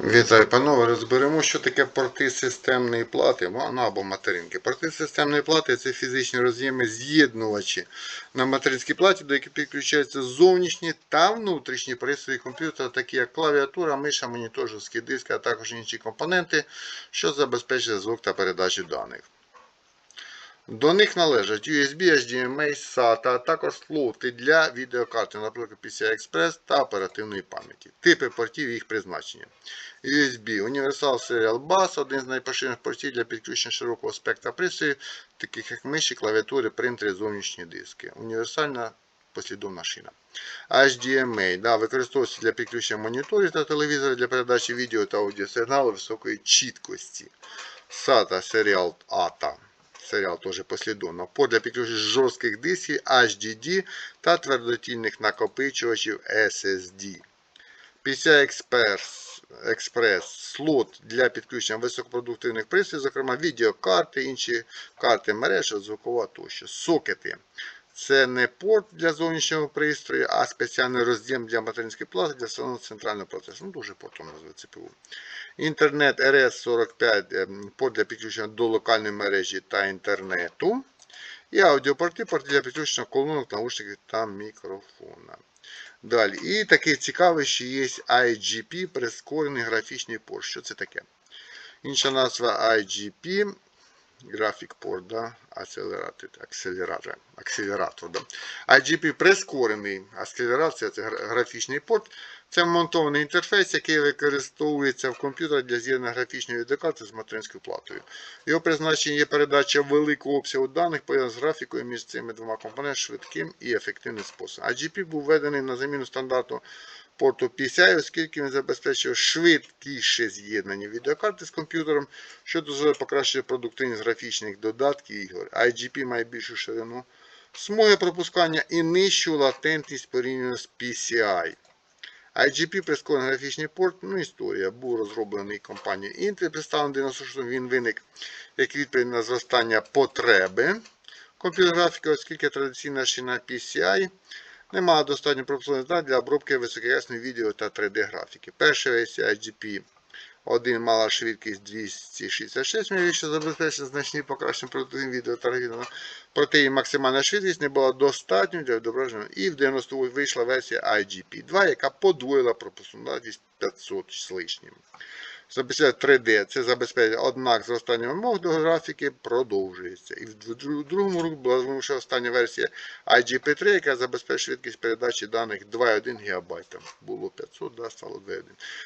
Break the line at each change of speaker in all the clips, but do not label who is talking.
Вітаю, панове. Розберемо, що таке порти системної плати ну, або материнки. Порти системної плати це фізичні роз'єми з'єднувачі на материнській платі, до яких підключаються зовнішні та внутрішні пристрої комп'ютера, такі як клавіатура, миша, монітор, жорсткий диск, а також інші компоненти, що забезпечують звук та передачу даних. До них належать USB, HDMI, SATA, а також слоти для відеокарти, наприклад, PCI Express та оперативної пам'яті. Типи портів і їх призначення. USB Universal Serial Bus один з найпоширених портів для підключення широкого спектра пристроїв, таких як миші, клавіатури, принтери, зовнішні диски. Універсальна послідовна шина. HDMI да, використовується для підключення моніторів та телевізорів для передачі відео та аудіосигналу високої чіткості. SATA Serial ATA серіал теж послідовно. подля для підключення жорстких дисків HDD та твердотільних накопичувачів SSD. PCI Express слот для підключення високопродуктивних пристроїв, зокрема відеокарти, інші карти мереж, звукова тощо. Сокети. Це не порт для зовнішнього пристрою, а спеціальний роз'єм для материнської плати для встановлення центрального процесу. Ну, дуже портом називає ЦПУ. Інтернет RS45 ем, порт для підключення до локальної мережі та інтернету. І аудіопорти, порти для підключення колонок, наушників та мікрофона. Далі. І такий цікавий, що є IGP, прискорений графічний порт. Що це таке? Інша назва IGP. Графік порт, да? акселератор, акселератор, да? IGP прискорений акселерація це графічний порт. Це вмонтований інтерфейс, який використовується в комп'ютері для з'єднання графічної відеокарти з материнською платою. Його призначення є передача великого обсягу даних пов'язаних з графікою між цими двома компонентами швидким і ефективним способом. IGP був введений на заміну стандарту порту PCI, оскільки він забезпечує швидкіше з'єднання відеокарти з комп'ютером, що дозволяє покращити продуктивність графічних додатків ігор. IGP має більшу ширину смуги пропускання і нижчу латентність порівняно з PCI. IGP прискорений графічний порт, ну історія, був розроблений компанією Intel, представлений 96 він виник як відповідь на зростання потреби комп'ютерної графіки, оскільки традиційна шина PCI не мала достатньо пропускних даних для обробки високоякісної відео та 3D графіки. Перша версія IGP 1 мала швидкість 266 мбіт, що забезпечує значні покращення продуктивних відео та відео. Проте її максимальна швидкість не була достатньою для відображення. І в 98 вийшла версія IGP 2, яка подвоїла пропускну здатність 500 з лишнім. Забезпечує 3D. Це забезпечує, однак зростання вимог до графіки продовжується. І в другому році була вимушена остання версія IGP3, яка забезпечує швидкість передачі даних 2,1 ГБ. Було 500, да, стало 2,1.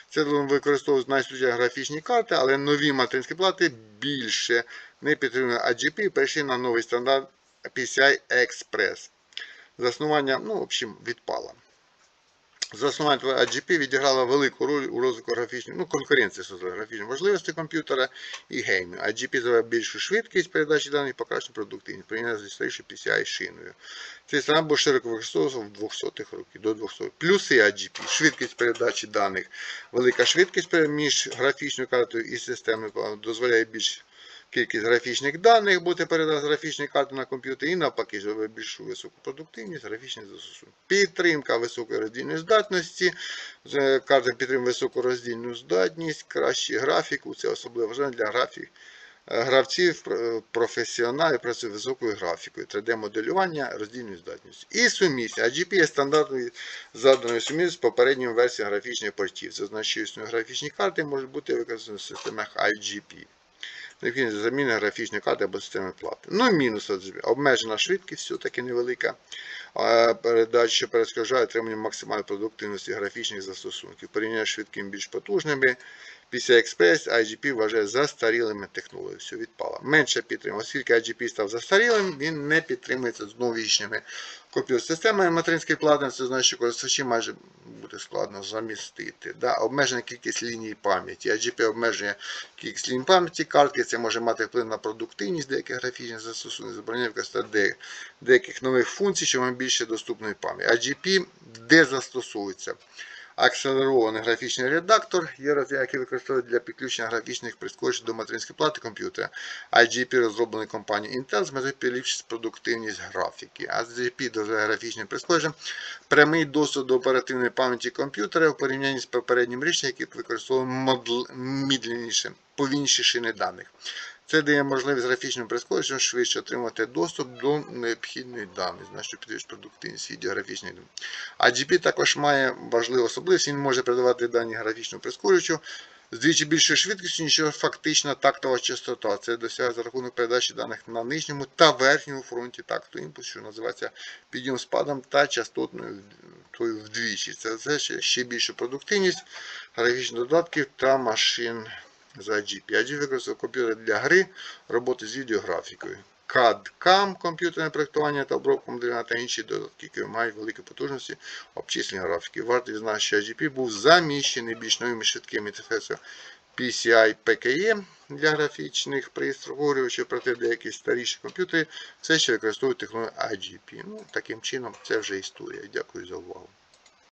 Це використовують найсучасніші графічні карти, але нові материнські плати більше не підтримують IGP і перейшли на новий стандарт PCI Express. Заснування, ну, в общем, відпало. Заснування IGP відіграло велику роль у розвитку графічної, ну, конкуренції з графічної можливості комп'ютера і геймів. IGP заве більшу швидкість передачі даних і покращення продуктивність, порівняно зі старішою PCI шиною. Цей стандарт був широко використовувався в 200-х років до 200 Плюси IGP, швидкість передачі даних, велика швидкість між графічною картою і системною планою дозволяє більш кількість графічних даних бути передана з графічної карти на комп'ютер і навпаки, щоб більшу високу продуктивність графічних застосунків. Підтримка високої роздільної здатності. Карта підтримує високу роздільну здатність, кращий графіку. Це особливо важливо для графік. е, Гравців е, професіоналів працює високою графікою, 3D-моделювання, роздільною здатністю. І сумість. AGP є стандартною заданою сумісністю з попередніми версіями графічних портів. Це значить, що графічні карти можуть бути використані в системах IGP. Необхідність заміни графічної карти або системи плати. Ну мінус обмежена швидкість, все-таки невелика. Передача, що перешкоджає отримання максимальної продуктивності графічних застосунків. Порівняння з швидкими більш потужними. PCI Express IGP вважає застарілими технологіями. Все відпало. Менше підтримує. Оскільки IGP став застарілим, він не підтримується з новішніми комп'ютер системами материнської плати. Це значить, що користувачі майже буде складно замістити. Да? Обмежена кількість ліній пам'яті. IGP обмежує кількість ліній пам'яті картки. Це може мати вплив на продуктивність деяких графічних застосунків, забороняє використати де- деяких нових функцій, що мають більше доступної пам'яті. IGP де застосовується? Акселерований графічний редактор, є який використовують для підключення графічних прискорювачів до материнської плати комп'ютера. IGP розроблений компанією Intel з метою поліпшити продуктивність графіки. IGP дозволяє графічним прискорювачам прямий доступ до оперативної пам'яті комп'ютера в порівнянні з попереднім рішенням, яке використовує мідленіше, повільніші шини даних. Це дає можливість графічним прискорювачам швидше отримати доступ до необхідної даних, значить підвищує продуктивність відеографічної даних. AGP також має важливу особливість, він може передавати дані графічному прискорювачу двічі більшою швидкістю, ніж фактична тактова частота. Це досягається за рахунок передачі даних на нижньому та верхньому фронті такту імпульс, що називається підйом спадом та частотною вдвічі. Це, ще більша продуктивність графічних додатків та машин за AGP. AGP використовує комп'ютер для гри, роботи з відеографікою. CAD-CAM, комп'ютерне проєктування та обробка моделювання та інші додатки, які мають великі потужності обчислення графіки. Варто відзначити, що AGP був заміщений більш новими швидкими інтерфейсами PCI PKE для графічних пристроювачів, проте деякі старіші комп'ютери все ще використовують технологію AGP. Ну, таким чином, це вже історія. Дякую за увагу.